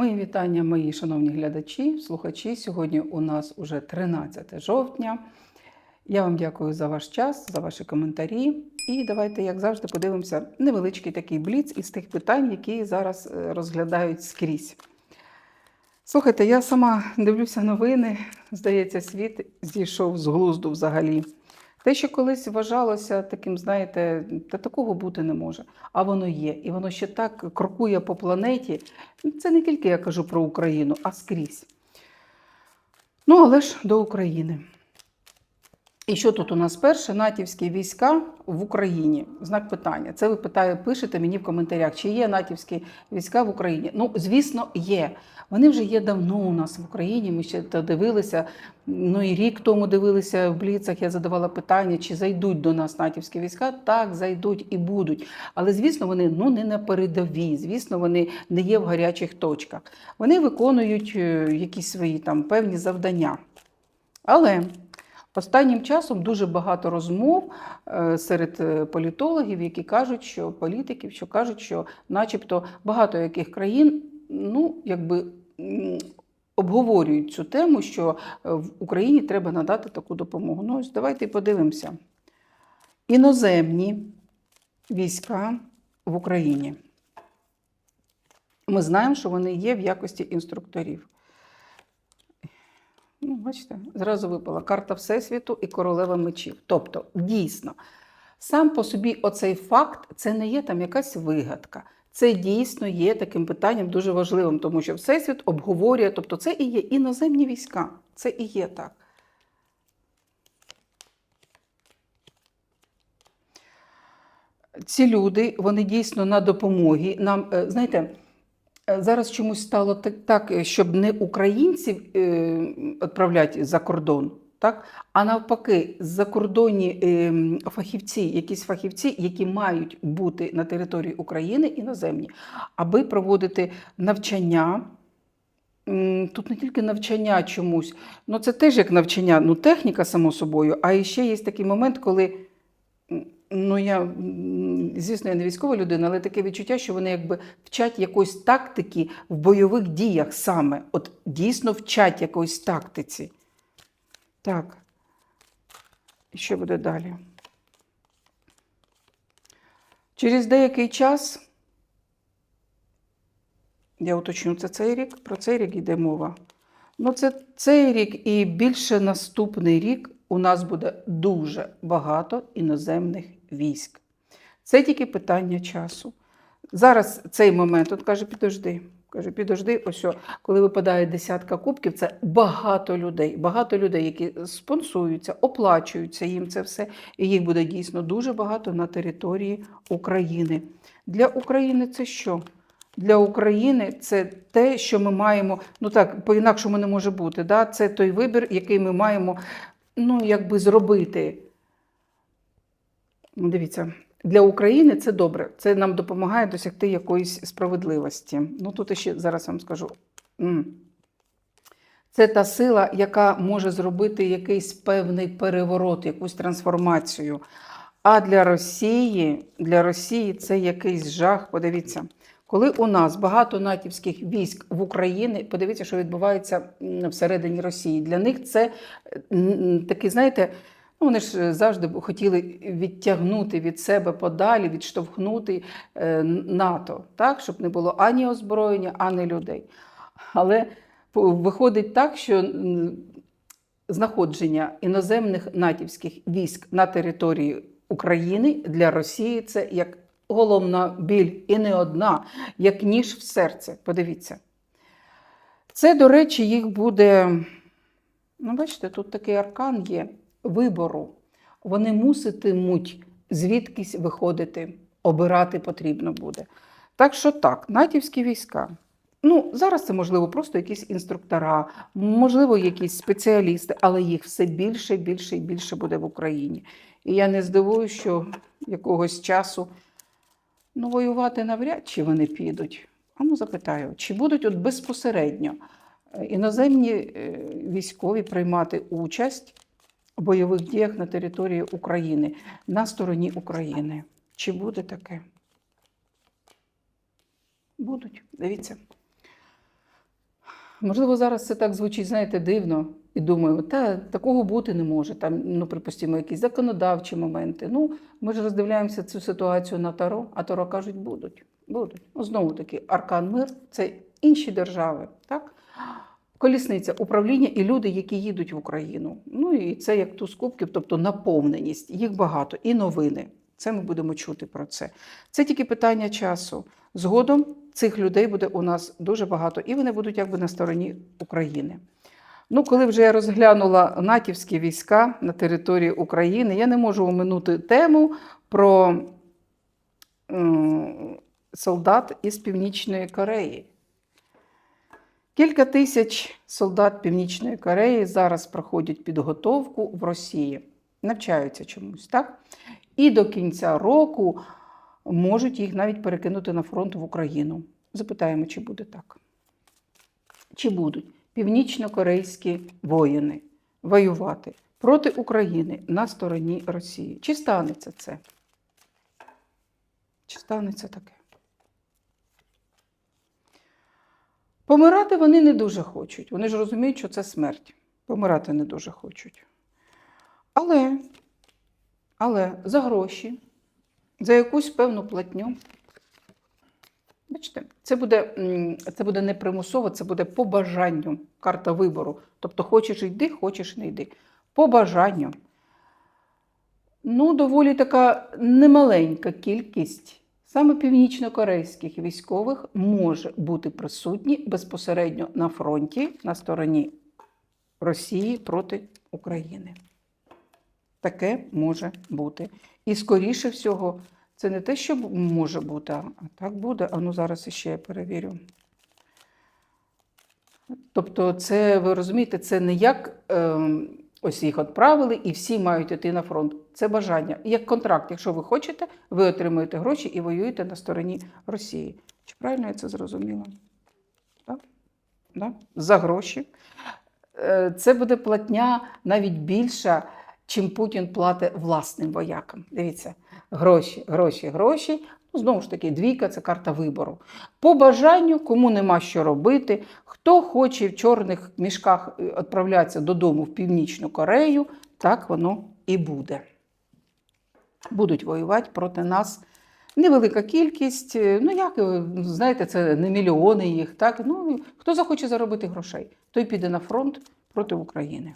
Мої вітання, мої шановні глядачі, слухачі. Сьогодні у нас уже 13 жовтня. Я вам дякую за ваш час, за ваші коментарі. І давайте, як завжди, подивимося невеличкий такий бліц із тих питань, які зараз е, розглядають скрізь. Слухайте, я сама дивлюся новини. Здається, світ зійшов з глузду взагалі. Те, що колись вважалося таким, знаєте, та такого бути не може. А воно є. І воно ще так крокує по планеті. Це не тільки я кажу про Україну, а скрізь. Ну, але ж до України. І що тут у нас перше? натівські війська в Україні. Знак питання. Це ви питає, пишете мені в коментарях, чи є натівські війська в Україні. Ну, звісно, є. Вони вже є давно у нас в Україні. Ми ще дивилися. Ну і рік тому дивилися в бліцах. Я задавала питання, чи зайдуть до нас натівські війська. Так, зайдуть і будуть. Але звісно, вони ну не на передовій. Звісно, вони не є в гарячих точках. Вони виконують е, якісь свої там певні завдання. Але Останнім часом дуже багато розмов е, серед е, політологів, які кажуть, що політиків, що кажуть, що, начебто, багато яких країн, ну якби обговорюють цю тему, що е, в Україні треба надати таку допомогу. Ну, ось давайте подивимося. Іноземні війська в Україні. Ми знаємо, що вони є в якості інструкторів. Ну, бачите, зразу випала карта Всесвіту і королева мечів. Тобто, дійсно, сам по собі оцей факт це не є там якась вигадка. Це дійсно є таким питанням дуже важливим, тому що Всесвіт обговорює, тобто це і є іноземні війська. Це і є так. Ці люди, вони дійсно на допомогі. Нам, е, знаєте, Зараз чомусь стало так, так, щоб не українців е, відправляти за кордон, так? а навпаки, закордонні е, фахівці, якісь фахівці, які мають бути на території України іноземні, аби проводити навчання. Тут не тільки навчання чомусь, ну це теж як навчання, ну техніка, само собою, а ще є такий момент, коли. Ну, я, звісно, я не військова людина, але таке відчуття, що вони якби вчать якоїсь тактики в бойових діях саме. От дійсно вчать якоїсь тактиці. Так. Що буде далі? Через деякий час, я уточню, це цей рік, про цей рік йде мова. Ну, це цей рік і більше наступний рік у нас буде дуже багато іноземних військ. Це тільки питання часу. Зараз цей момент, от каже, підожди. Каже, підожди, ось, коли випадає десятка кубків, це багато людей, багато людей, які спонсуються, оплачуються їм це все. І їх буде дійсно дуже багато на території України. Для України це що? Для України це те, що ми маємо, ну так, по-інакшому не може бути. Да? Це той вибір, який ми маємо ну, якби зробити. Ну, Дивіться, для України це добре. Це нам допомагає досягти якоїсь справедливості. Ну, тут ще зараз вам скажу. Це та сила, яка може зробити якийсь певний переворот, якусь трансформацію. А для Росії, для Росії це якийсь жах. Подивіться, коли у нас багато натівських військ в Україні, подивіться, що відбувається всередині Росії. Для них це такий, знаєте, ну вони ж завжди хотіли відтягнути від себе подалі, відштовхнути е, НАТО, так, щоб не було ані озброєння, ані людей. Але виходить так, що знаходження іноземних натівських військ на території України для Росії це як головна біль і не одна, як ніж в серце. Подивіться. Це, до речі, їх буде. Ну, бачите, тут такий аркан є вибору. Вони муситимуть звідкись виходити, обирати потрібно буде. Так що так, натівські війська. Ну, зараз це можливо просто якісь інструктора, можливо, якісь спеціалісти, але їх все більше, більше і більше буде в Україні. І я не здивуюся, що якогось часу ну, воювати навряд чи вони підуть. А ну запитаю, чи будуть от безпосередньо е, іноземні е, військові приймати участь у бойових діях на території України, на стороні України? Чи буде таке? Будуть, дивіться. Можливо, зараз це так звучить, знаєте, дивно. І думаю, та такого бути не може. Там, ну, припустимо, якісь законодавчі моменти. Ну, ми ж роздивляємося цю ситуацію на Таро, а Таро кажуть, будуть. будуть. Ну, знову таки, аркан мир це інші держави. так? Колісниця, управління і люди, які їдуть в Україну. Ну і це як туз кубків, тобто наповненість. Їх багато і новини. Це ми будемо чути про це. Це тільки питання часу. Згодом цих людей буде у нас дуже багато, і вони будуть якби на стороні України. Ну, коли вже я розглянула натівські війська на території України, я не можу оминути тему про солдат із Північної Кореї. Кілька тисяч солдат Північної Кореї зараз проходять підготовку в Росії, навчаються чомусь, так? І до кінця року можуть їх навіть перекинути на фронт в Україну. Запитаємо, чи буде так. Чи будуть північно-корейські воїни воювати проти України на стороні Росії? Чи станеться це? Чи станеться таке? Помирати вони не дуже хочуть. Вони ж розуміють, що це смерть. Помирати не дуже хочуть. Але, але за гроші, за якусь певну платню. Бачите, це буде, це буде не примусово, це буде по бажанню карта вибору. Тобто, хочеш йди, хочеш не йди. По бажанню. Ну, доволі така немаленька кількість саме північно-корейських військових може бути присутні безпосередньо на фронті на стороні Росії проти України. Таке може бути. І скоріше всього, це не те, що може бути, а так буде. А ну зараз іще я перевірю. Тобто, це, ви розумієте, це не як ем, ось їх відправили і всі мають йти на фронт. Це бажання. Як контракт, якщо ви хочете, ви отримуєте гроші і воюєте на стороні Росії. Чи правильно я це зрозуміла? Так? Да? За гроші. Е, Це буде платня навіть більша, чим Путін платить власним воякам. Дивіться, гроші, гроші, гроші. Ну, знову ж таки, двійка це карта вибору. По бажанню, кому нема що робити, хто хоче в чорних мішках е, відправлятися додому в Північну Корею, так воно і буде. Будуть воювати проти нас. Невелика кількість, е, ну як, е, знаєте, це не мільйони їх. Так? Ну, хто захоче заробити грошей, той піде на фронт проти України.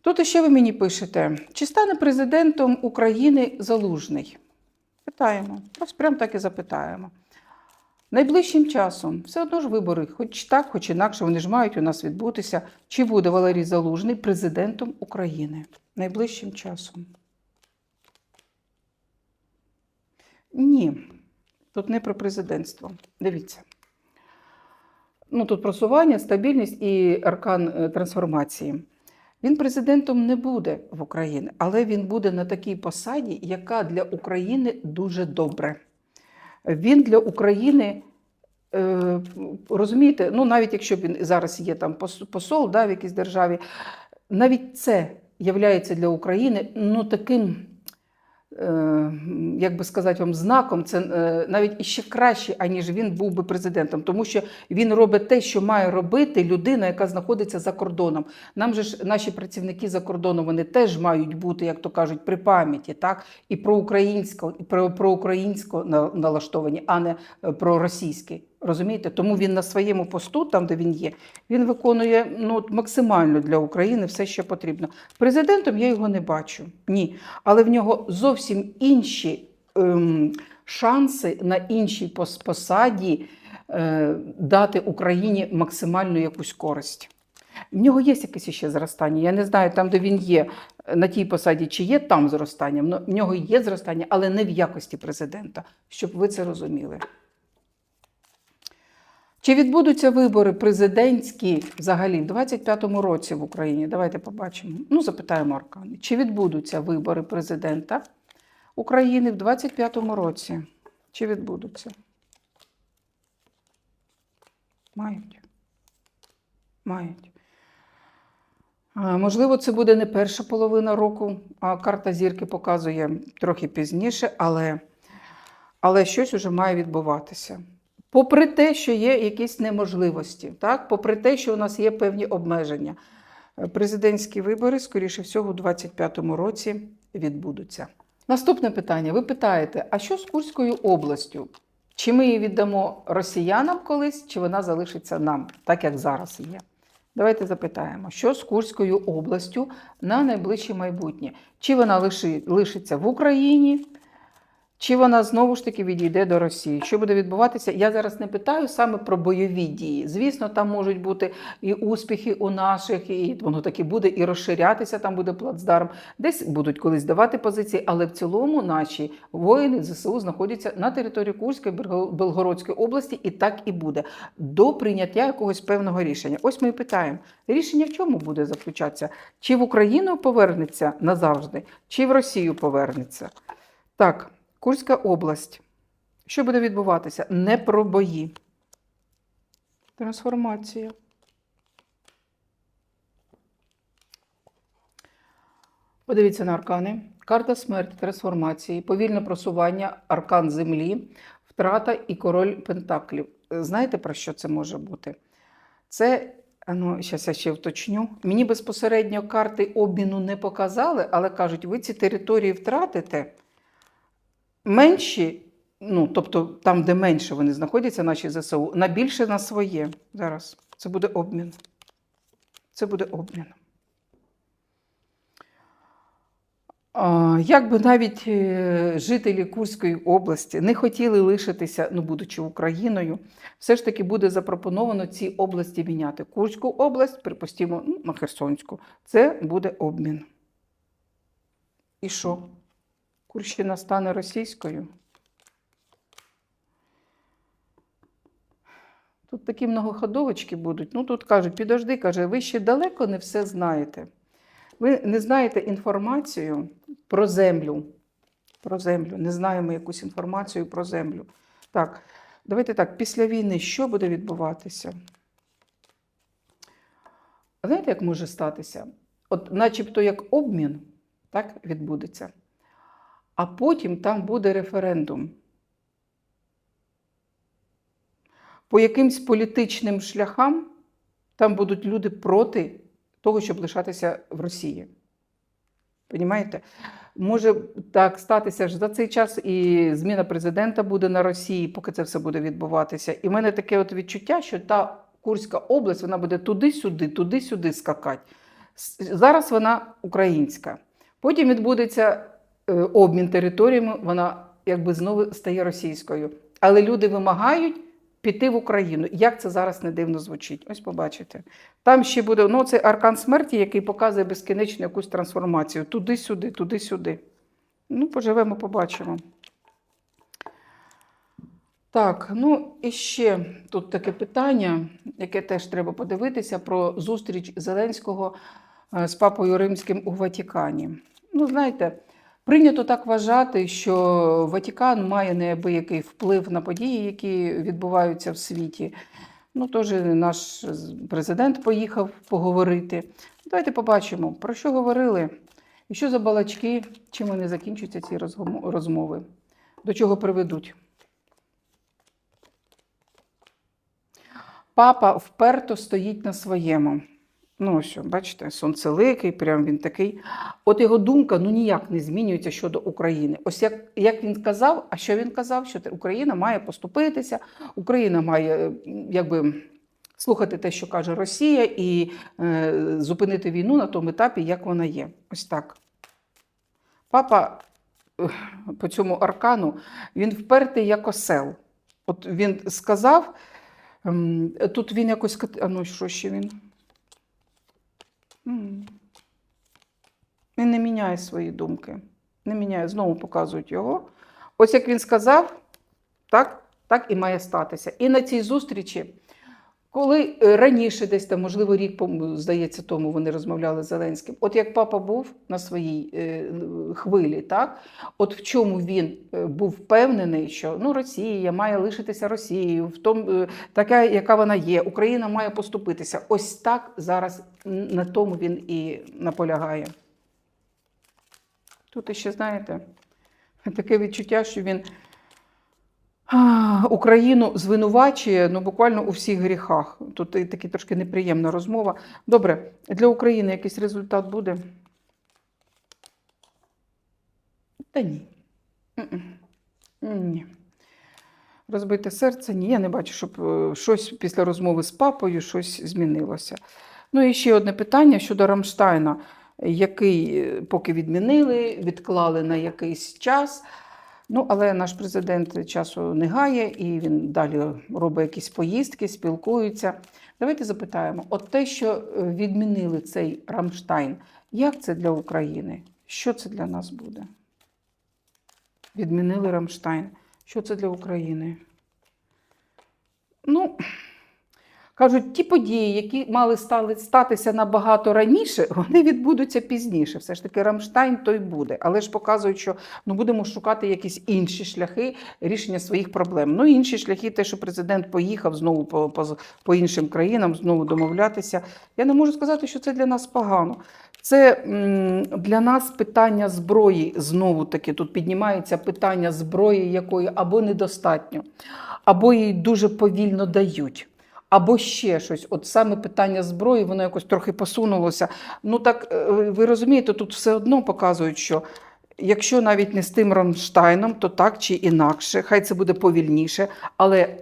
Тут ще ви мені пишете, чи стане президентом України Залужний? Питаємо. Ось прям так і запитаємо. Найближчим часом все одно ж вибори, хоч так, хоч інакше, вони ж мають у нас відбутися. Чи буде Валерій Залужний президентом України найближчим часом? Ні, тут не про президентство. Дивіться. Ну, тут просування, стабільність і аркан е, трансформації. Він президентом не буде в Україні, але він буде на такій посаді, яка для України дуже добре. Він для України, е, розумієте, ну навіть якщо він зараз є там посол да, в якійсь державі, навіть це являється для України ну, таким, як би сказати вам, знаком, це е, навіть іще краще, аніж він був би президентом, тому що він робить те, що має робити людина, яка знаходиться за кордоном. Нам же ж наші працівники за кордоном вони теж мають бути, як то кажуть, при пам'яті, так і про українсько, і про, про українсько налаштовані, а не е, про російське. Розумієте? Тому він на своєму посту, там де він є, він виконує ну, максимально для України все, що потрібно. Президентом я його не бачу. Ні. Але в нього зовсім інші ем, шанси на іншій пос- посаді е, дати Україні максимальну якусь користь. В нього є якесь ще зростання. Я не знаю, там, де він є на тій посаді, чи є там зростання. В нього є зростання, але не в якості президента, щоб ви це розуміли. Чи відбудуться вибори президентські взагалі в 25-му році в Україні? Давайте побачимо. Ну, запитаємо Аркани. Чи відбудуться вибори президента України в 25-му році? Чи відбудуться? Мають. Мають. Можливо, це буде не перша половина року, а карта зірки показує трохи пізніше, але, але щось уже має відбуватися. Попри те, що є якісь неможливості, так? попри те, що у нас є певні обмеження, Е, президентські вибори, скоріше всього, у 2025 році відбудуться. Наступне питання. Ви питаєте, а що з Курською областю? Чи ми її віддамо росіянам колись, чи вона залишиться нам, так як зараз є? Давайте запитаємо, що з Курською областю на найближче майбутнє? Чи вона лиши- лишиться в Україні, чи вона знову ж таки відійде до Росії? Що буде відбуватися? Я зараз не питаю саме про бойові дії. Звісно, там можуть бути і успіхи у наших, і воно таки буде і розширятися. Там буде плацдарм. Десь будуть колись давати позиції, але в цілому наші воїни ЗСУ знаходяться на території Курської Белгородської області, і так і буде до прийняття якогось певного рішення. Ось ми і питаємо: рішення в чому буде заключатися? Чи в Україну повернеться назавжди, чи в Росію повернеться? Так, Курська область. Що буде відбуватися? Не про бої. Трансформація. Подивіться на аркани. Карта смерті, трансформації, повільне просування, аркан землі, втрата і король пентаклів. Знаєте, про що це може бути? Це, ну, зараз я ще вточню. Мені безпосередньо карти обміну не показали, але кажуть, ви ці території втратите менші, ну, тобто там, де менше вони знаходяться, наші ЗСУ, на більше на своє. Зараз. Це буде обмін. Це буде обмін. А, Як би навіть е, жителі Курської області не хотіли лишитися, ну, будучи Україною, все ж таки буде запропоновано ці області міняти. Курську область, припустимо, ну, на Херсонську. Це буде обмін. І що? Курщина стане російською? Тут такі многоходовочки будуть. Ну, тут кажуть, підожди, каже, ви ще далеко не все знаєте. Ви не знаєте інформацію про землю. Про землю. Не знаємо якусь інформацію про землю. Так, давайте так, після війни що буде відбуватися? Знаєте, як може статися? От начебто як обмін, так, відбудеться. А потім там буде референдум. По якимсь політичним шляхам там будуть люди проти того, щоб лишатися в Росії. Понімаєте? Може так статися ж за цей час і зміна президента буде на Росії, поки це все буде відбуватися. І в мене таке от відчуття, що та Курська область вона буде туди-сюди, туди-сюди скакати. Зараз вона українська. Потім відбудеться обмін територіями, вона якби знову стає російською. Але люди вимагають піти в Україну. Як це зараз не дивно звучить? Ось побачите. Там ще буде ну, це аркан смерті, який показує безкінечну якусь трансформацію. Туди-сюди, туди-сюди. Ну, поживемо, побачимо. Так, ну і ще тут таке питання, яке теж треба подивитися про зустріч Зеленського е, з папою Римським у Ватикані. Ну, знаєте, прийнято так вважати, що Ватикан має неабиякий вплив на події, які відбуваються в світі. Ну, теж наш президент поїхав поговорити. Давайте побачимо, про що говорили, і що за балачки, чим вони закінчаться ці розмови, до чого приведуть. Папа вперто стоїть на своєму. Ну, ось, бачите, сонцеликий, прям він такий. От його думка ну ніяк не змінюється щодо України. Ось як, як він казав, а що він казав? Що Україна має поступитися, Україна має якби. Слухати те, що каже Росія, і е, зупинити війну на тому етапі, як вона є. Ось так. Папа е, по цьому аркану він впертий як осел. От він сказав, ем, тут він якось. А ну, що ще він? М. Він не міняє свої думки. Не міняє, знову показують його. Ось як він сказав, так, так і має статися. І на цій зустрічі, коли е, раніше, десь там, можливо, рік, здається, тому вони розмовляли з Зеленським. От як папа був на своїй е, хвилі, так, от в чому він е, був впевнений, що ну, Росія має лишитися Росією, в тому, така, яка вона є, Україна має поступитися. Ось так зараз на тому він і наполягає. Тут іще, знаєте, таке відчуття, що він Україну звинувачує ну, буквально у всіх гріхах. Тут і таки трошки неприємна розмова. Добре, для України якийсь результат буде? Та ні. Ні. Розбите серце, ні, я не бачу, щоб е, щось після розмови з папою щось змінилося. Ну і ще одне питання щодо Рамштайна, який е, поки відмінили, відклали на якийсь час. Ну, але наш президент часу не гає, і він далі робить якісь поїздки, спілкується. Давайте запитаємо: от те, що е, відмінили цей Рамштайн, як це для України? Що це для нас буде? Відмінили Рамштайн. Що це для України? Ну, кажуть, ті події, які мали стали, статися набагато раніше, вони відбудуться пізніше. Все ж таки, Рамштайн той буде. Але ж показують, що ну, будемо шукати якісь інші шляхи рішення своїх проблем. Ну, інші шляхи, те, що президент поїхав знову по, по, по іншим країнам, знову домовлятися. Я не можу сказати, що це для нас погано. Це для нас питання зброї знову таки. Тут піднімається питання зброї, якої або недостатньо, або її дуже повільно дають. Або ще щось. От саме питання зброї, воно якось трохи посунулося. Ну так е, ви розумієте, тут все одно показують, що якщо навіть не з тим Ронштайном, то так чи інакше, хай це буде повільніше, але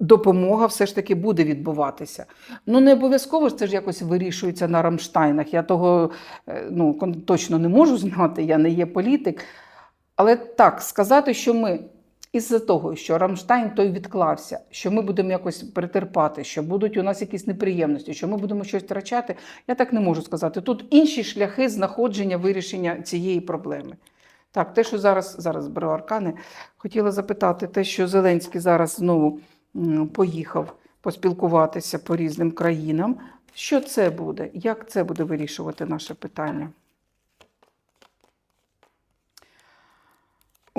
допомога все ж таки буде відбуватися. Ну не обов'язково це ж якось вирішується на Рамштайнах. Я того е, ну, точно не можу знати, я не є політик. Але так, сказати, що ми із-за того, що Рамштайн той відклався, що ми будемо якось претерпати, що будуть у нас якісь неприємності, що ми будемо щось втрачати, я так не можу сказати. Тут інші шляхи знаходження вирішення цієї проблеми. Так, те, що зараз, зараз беру аркани, хотіла запитати, те, що Зеленський зараз знову поїхав поспілкуватися по різним країнам. Що це буде? Як це буде вирішувати наше питання?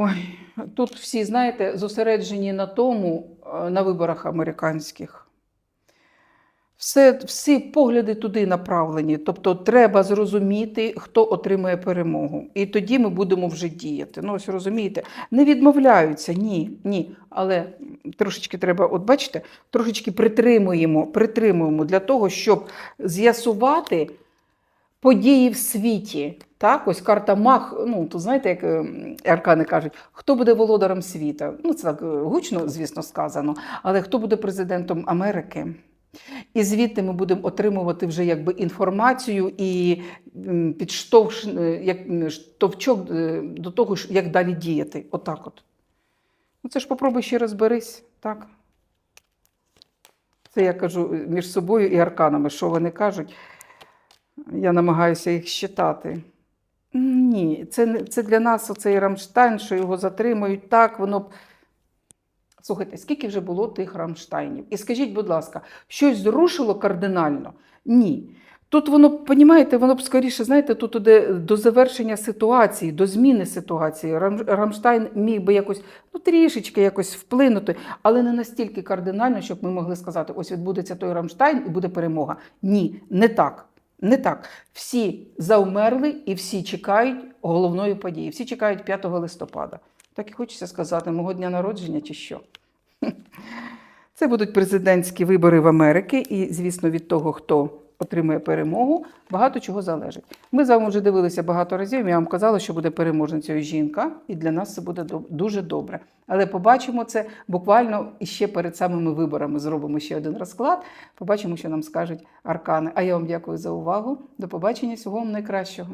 Ой, тут всі, знаєте, зосереджені на тому, е, на виборах американських. Все, всі погляди туди направлені. Тобто треба зрозуміти, хто отримує перемогу. І тоді ми будемо вже діяти. Ну, ось розумієте, не відмовляються, ні, ні. Але трошечки треба, от бачите, трошечки притримуємо, притримуємо для того, щоб з'ясувати події в світі. Так, ось карта Мах, ну то знаєте, як е, аркани кажуть, хто буде володарем світа? Ну, це так е, гучно, звісно, сказано, але хто буде президентом Америки? І звідти ми будемо отримувати вже якби інформацію і підштовх, е, як штовчок е, до того, як далі діяти. Отак от. Ну, це ж попробуй ще розберись, так? Це я кажу між собою і арканами, що вони кажуть. Я намагаюся їх считати. Ні, це, це для нас оцей Рамштайн, що його затримують так, воно б. Слухайте, скільки вже було тих Рамштайнів? І скажіть, будь ласка, щось зрушило кардинально? Ні. Тут воно, понімаєте, воно б скоріше, знаєте, тут іде до завершення ситуації, до зміни ситуації. Рамштайн міг би якось, ну трішечки якось вплинути, але не настільки кардинально, щоб ми могли сказати, ось відбудеться той Рамштайн і буде перемога. Ні, не так. Не так. Всі завмерли і всі чекають головної події. Всі чекають 5 листопада. Так і хочеться сказати, мого дня народження чи що. Це будуть президентські вибори в Америці, і, звісно, від того, хто отримує перемогу, багато чого залежить. Ми з вами вже дивилися багато разів. Я вам казала, що буде переможницею жінка, і для нас це буде дуже добре. Але побачимо це буквально ще перед самими виборами. Зробимо ще один розклад. Побачимо, що нам скажуть аркани. А я вам дякую за увагу. До побачення. Всього вам найкращого.